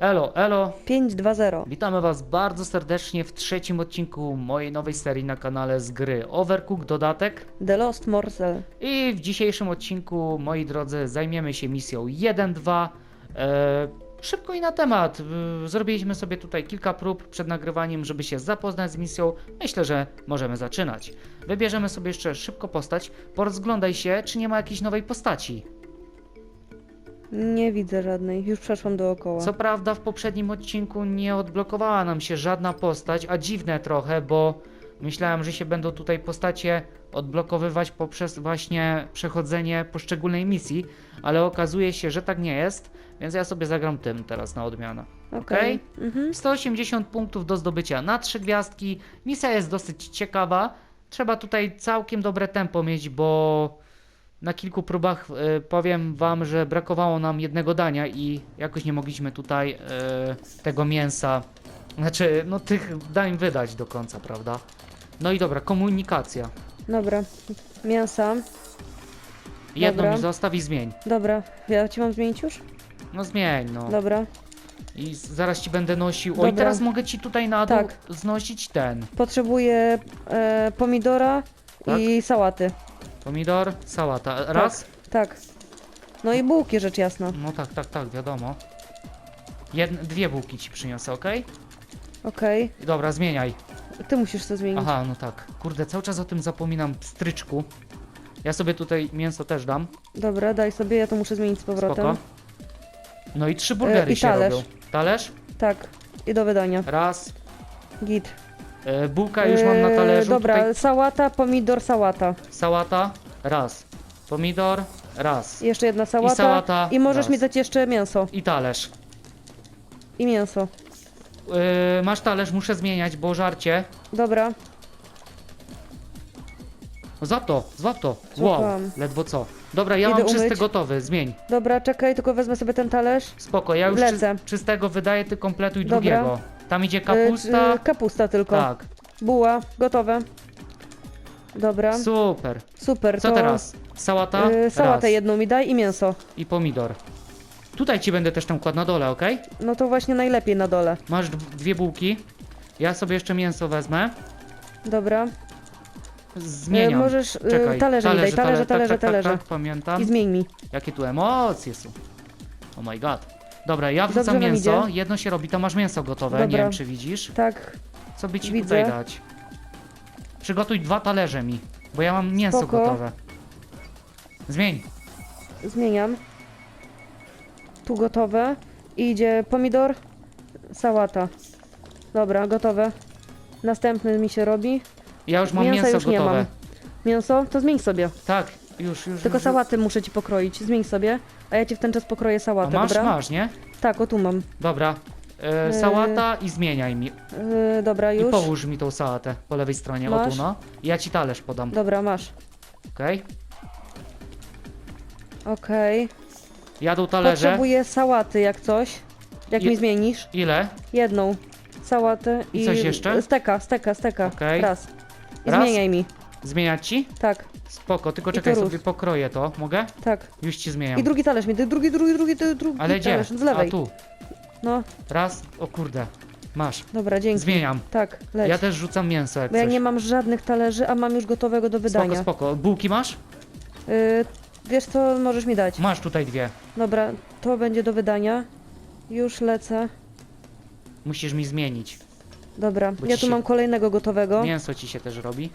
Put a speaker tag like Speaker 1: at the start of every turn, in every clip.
Speaker 1: Elo, elo!
Speaker 2: 5-2-0.
Speaker 1: Witamy Was bardzo serdecznie w trzecim odcinku mojej nowej serii na kanale z gry Overcooked dodatek.
Speaker 2: The Lost Morsel.
Speaker 1: I w dzisiejszym odcinku, moi drodzy, zajmiemy się misją 1-2. E, szybko i na temat. E, Zrobiliśmy sobie tutaj kilka prób przed nagrywaniem, żeby się zapoznać z misją. Myślę, że możemy zaczynać. Wybierzemy sobie jeszcze szybko postać. Porozglądaj się, czy nie ma jakiejś nowej postaci.
Speaker 2: Nie widzę żadnej, już przeszłam dookoła.
Speaker 1: Co prawda w poprzednim odcinku nie odblokowała nam się żadna postać, a dziwne trochę, bo myślałem, że się będą tutaj postacie odblokowywać poprzez właśnie przechodzenie poszczególnej misji, ale okazuje się, że tak nie jest, więc ja sobie zagram tym teraz na odmianę.
Speaker 2: Okej. Mhm.
Speaker 1: 180 punktów do zdobycia na trzy gwiazdki. Misja jest dosyć ciekawa. Trzeba tutaj całkiem dobre tempo mieć, bo na kilku próbach y, powiem wam, że brakowało nam jednego dania i jakoś nie mogliśmy tutaj y, tego mięsa, znaczy no tych dań wydać do końca, prawda? No i dobra, komunikacja.
Speaker 2: Dobra. Mięsa.
Speaker 1: Jedną
Speaker 2: Dobra.
Speaker 1: mi zostaw i zmień.
Speaker 2: Dobra. Ja ci mam zmienić już?
Speaker 1: No zmień, no.
Speaker 2: Dobra.
Speaker 1: I z- zaraz ci będę nosił. Oj,
Speaker 2: Dobra.
Speaker 1: teraz mogę ci tutaj na dół
Speaker 2: Tak.
Speaker 1: znosić ten.
Speaker 2: Potrzebuję e, pomidora
Speaker 1: Tak.
Speaker 2: i sałaty.
Speaker 1: Pomidor, sałata. Raz?
Speaker 2: Tak. No i bułki, rzecz jasna.
Speaker 1: No tak, tak, tak, wiadomo. Jedne, dwie bułki ci przyniosę, ok?
Speaker 2: Okej.
Speaker 1: Dobra, zmieniaj.
Speaker 2: Ty musisz to zmienić.
Speaker 1: Aha, no tak. Kurde, cały czas o tym zapominam, stryczku. Ja sobie tutaj mięso też dam,
Speaker 2: Dobra, daj sobie, ja to muszę zmienić z powrotem.
Speaker 1: spoko. No i trzy burgery
Speaker 2: i
Speaker 1: się
Speaker 2: talerz.
Speaker 1: robią. Talerz?
Speaker 2: Tak. I do wydania.
Speaker 1: Raz.
Speaker 2: Git.
Speaker 1: E, bułka już mam na
Speaker 2: E,
Speaker 1: talerzu.
Speaker 2: Dobra,
Speaker 1: Tutaj
Speaker 2: sałata, pomidor, sałata.
Speaker 1: sałata. Raz. Pomidor. Raz.
Speaker 2: Jeszcze jedna sałata.
Speaker 1: I sałata.
Speaker 2: I możesz
Speaker 1: raz.
Speaker 2: mi dać jeszcze mięso.
Speaker 1: I talerz.
Speaker 2: I mięso.
Speaker 1: E, masz talerz, muszę zmieniać, bo żarcie.
Speaker 2: Dobra.
Speaker 1: Złap to, złap to. Wow,
Speaker 2: Złapałam.
Speaker 1: ledwo co. Dobra, ja
Speaker 2: Idę
Speaker 1: mam czysty
Speaker 2: umyć.
Speaker 1: gotowy, zmień.
Speaker 2: Dobra, czekaj, tylko wezmę sobie ten talerz.
Speaker 1: Spoko, ja już
Speaker 2: Lecę.
Speaker 1: czy, czystego wydaję, ty kompletuj
Speaker 2: Dobra.
Speaker 1: drugiego. Tam idzie
Speaker 2: Y,
Speaker 1: kapusta.
Speaker 2: y, kapusta tylko.
Speaker 1: tak,
Speaker 2: Buła, gotowe. Dobra,
Speaker 1: super.
Speaker 2: super.
Speaker 1: Co
Speaker 2: to,
Speaker 1: teraz? Sałata?
Speaker 2: Y, sałatę
Speaker 1: Raz.
Speaker 2: jedną mi daj i mięso.
Speaker 1: I pomidor. Tutaj ci będę też tam kładł na dole, ok?
Speaker 2: No to właśnie najlepiej na dole.
Speaker 1: Masz dwie bułki. Ja sobie jeszcze mięso wezmę.
Speaker 2: Dobra.
Speaker 1: Zmieniam.
Speaker 2: możesz y,
Speaker 1: Czekaj.
Speaker 2: talerze mi daj, talerze,
Speaker 1: tak,
Speaker 2: talerze,
Speaker 1: tak, tak,
Speaker 2: talerze.
Speaker 1: Tak, pamiętam.
Speaker 2: I zmień mi.
Speaker 1: Jakie tu emocje są. Oh my god. Dobra, ja wrzucam
Speaker 2: Dobrze
Speaker 1: mięso.
Speaker 2: idzie?
Speaker 1: Jedno się robi, to masz mięso gotowe. Nie
Speaker 2: Dobra.
Speaker 1: wiem, czy widzisz.
Speaker 2: Tak,
Speaker 1: Co by ci
Speaker 2: Widzę.
Speaker 1: tutaj dać? Przygotuj dwa talerze mi, bo ja mam mięso
Speaker 2: Spoko.
Speaker 1: gotowe. Zmień.
Speaker 2: zmieniam. Tu gotowe. I idzie pomidor, sałata. Dobra, gotowe. Następny mi się robi.
Speaker 1: Ja już mam
Speaker 2: Mięsa
Speaker 1: mięso
Speaker 2: już nie
Speaker 1: gotowe.
Speaker 2: mam. Mięso? To zmień sobie.
Speaker 1: Tak, już, już.
Speaker 2: Tylko
Speaker 1: już.
Speaker 2: sałaty muszę ci pokroić. Zmień sobie, a ja ci w ten czas pokroję
Speaker 1: A
Speaker 2: sałatę,
Speaker 1: masz,
Speaker 2: dobra?
Speaker 1: masz, nie?
Speaker 2: Tak, o tu mam.
Speaker 1: Dobra. E,
Speaker 2: Yy.
Speaker 1: sałata i zmieniaj mi.
Speaker 2: Yy, dobra,
Speaker 1: I
Speaker 2: już.
Speaker 1: połóż mi tą sałatę po lewej stronie, o
Speaker 2: Masz?
Speaker 1: tu no. I ja ci talerz podam,
Speaker 2: Dobra, masz.
Speaker 1: okej?
Speaker 2: Okej.
Speaker 1: Jadą talerze.
Speaker 2: Potrzebuję sałaty jak coś. Jak
Speaker 1: Je-
Speaker 2: mi zmienisz?
Speaker 1: Ile?
Speaker 2: Jedną. Sałatę
Speaker 1: I
Speaker 2: i...
Speaker 1: coś jeszcze?
Speaker 2: Steka, steka, steka.
Speaker 1: Okej.
Speaker 2: Raz. I
Speaker 1: Raz?
Speaker 2: zmieniaj mi.
Speaker 1: Zmieniać ci?
Speaker 2: Tak,
Speaker 1: Spoko, tylko czekaj
Speaker 2: to
Speaker 1: sobie pokroję to. Mogę?
Speaker 2: tak.
Speaker 1: Już ci zmieniam.
Speaker 2: I drugi talerz mi. Drugi, drugi, drugi, drugi, drugi
Speaker 1: Ale gdzie?
Speaker 2: talerz. Z lewej.
Speaker 1: A tu.
Speaker 2: No,
Speaker 1: Raz. O kurde. Masz.
Speaker 2: dobra, dzięki.
Speaker 1: Zmieniam.
Speaker 2: Tak, leć.
Speaker 1: Ja też rzucam mięso jak
Speaker 2: Bo ja
Speaker 1: coś.
Speaker 2: nie mam żadnych talerzy, a mam już gotowego do wydania.
Speaker 1: Spoko, spoko. Bułki masz?
Speaker 2: Y, wiesz co możesz mi dać?
Speaker 1: Masz tutaj dwie.
Speaker 2: Dobra, to będzie do wydania. Już lecę.
Speaker 1: Musisz mi zmienić.
Speaker 2: Dobra,
Speaker 1: Bo
Speaker 2: ja
Speaker 1: ci
Speaker 2: tu
Speaker 1: się-
Speaker 2: mam kolejnego gotowego.
Speaker 1: Mięso ci się też robi.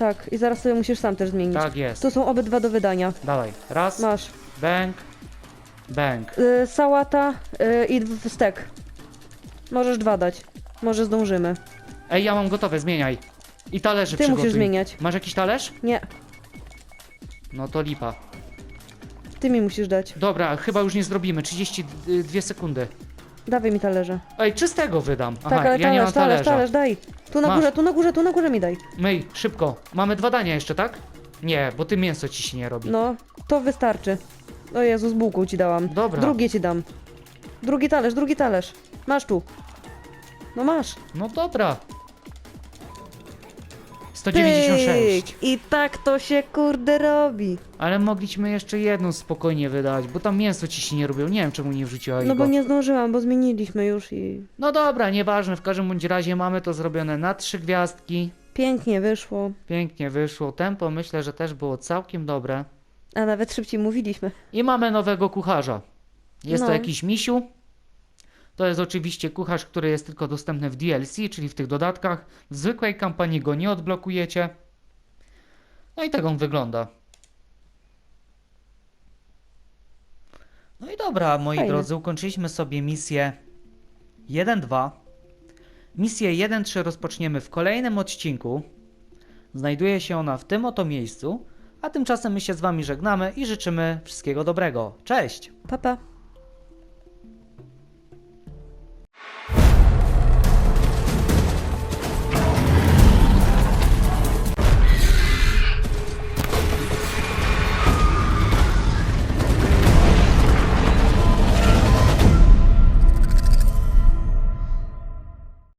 Speaker 2: Tak, i zaraz sobie musisz sam też zmienić.
Speaker 1: Tak jest.
Speaker 2: Tu są obydwa do wydania.
Speaker 1: Dawaj. Raz.
Speaker 2: Masz.
Speaker 1: Bęk. Bęk.
Speaker 2: Y, sałata y, i dw- stek. Możesz dwa dać. Może zdążymy.
Speaker 1: Ej, ja mam gotowe, zmieniaj. I talerze
Speaker 2: Ty
Speaker 1: przygotuj.
Speaker 2: musisz zmieniać.
Speaker 1: Masz jakiś talerz?
Speaker 2: Nie,
Speaker 1: No to lipa.
Speaker 2: ty mi musisz dać.
Speaker 1: Dobra, chyba już nie zrobimy. 32 sekundy.
Speaker 2: Dawaj mi talerze.
Speaker 1: Ej, czystego wydam. Aha,
Speaker 2: tak, ale
Speaker 1: ja nie mam
Speaker 2: talerz,
Speaker 1: talerza.
Speaker 2: talerz, daj. Tu na
Speaker 1: Masz.
Speaker 2: górze, tu na górze, tu na górze mi daj.
Speaker 1: Myj, szybko. Mamy dwa dania jeszcze, tak? Nie, bo ty mięso ci się nie robi.
Speaker 2: No, to wystarczy. O Jezu, z bułką ci dałam.
Speaker 1: Dobra.
Speaker 2: Drugie ci dam. Drugi talerz, drugi talerz. Masz tu. No masz.
Speaker 1: No dobra. 196.
Speaker 2: Pyk! I tak to się kurde robi.
Speaker 1: Ale mogliśmy jeszcze jedną spokojnie wydać, bo tam mięso ci się nie robiło. Nie wiem czemu nie wrzuciła
Speaker 2: No
Speaker 1: go.
Speaker 2: bo nie zdążyłam, bo zmieniliśmy już i
Speaker 1: No dobra, nieważne, w każdym bądź razie mamy to zrobione na trzy gwiazdki.
Speaker 2: pięknie wyszło.
Speaker 1: Pięknie wyszło. Tempo myślę, że też było całkiem dobre.
Speaker 2: A nawet szybciej mówiliśmy.
Speaker 1: I mamy nowego kucharza. Jest to
Speaker 2: No.
Speaker 1: jakiś misiu. To jest oczywiście kucharz, który jest tylko dostępny w DLC, czyli w tych dodatkach. W zwykłej kampanii go nie odblokujecie. No i tak on wygląda. No i dobra, moi
Speaker 2: Fajne.
Speaker 1: drodzy, ukończyliśmy sobie misję 1-2. Misję 1-3 rozpoczniemy w kolejnym odcinku. Znajduje się ona w tym oto miejscu. A tymczasem my się z Wami żegnamy i życzymy wszystkiego dobrego. Cześć!
Speaker 2: Pa, pa.